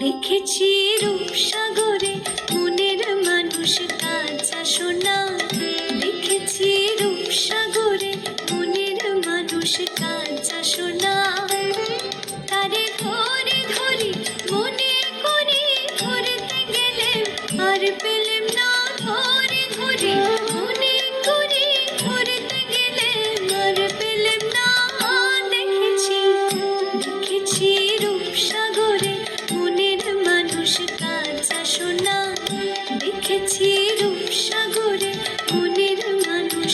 দেখেছি রূপ সাগরে মনের মানুষ কাঁচা সোনা দেখেছি রূপ সাগরে মনের মানুষ কাঁচা সোনা তারে ধরে ধরে মনে করে ধরতে গেলে আর পেলে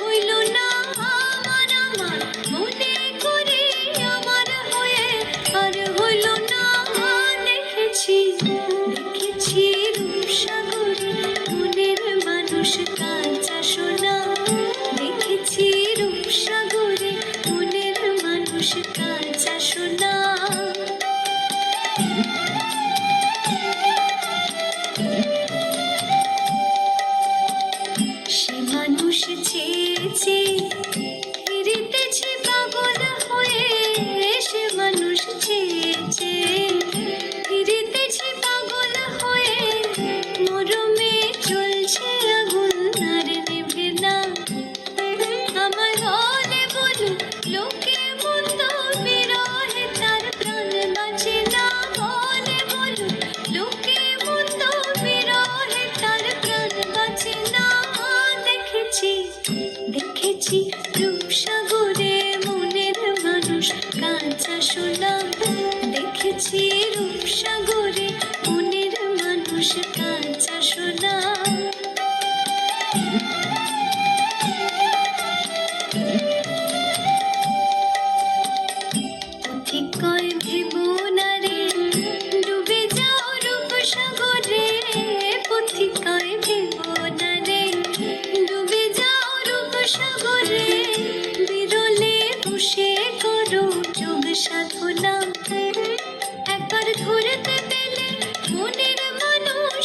হইল গেছে রূপসাগরে মনের মানুষ কাঁচা সোনাম দেখেছি রূপসাগরে মনের মানুষ কাঁচা সোনাম ডুবে যাও রূপসাগরে। পথিকায় ভেব বসে করো যোগ সাধনা। একবার ধরতে পেলে মনের মানুষ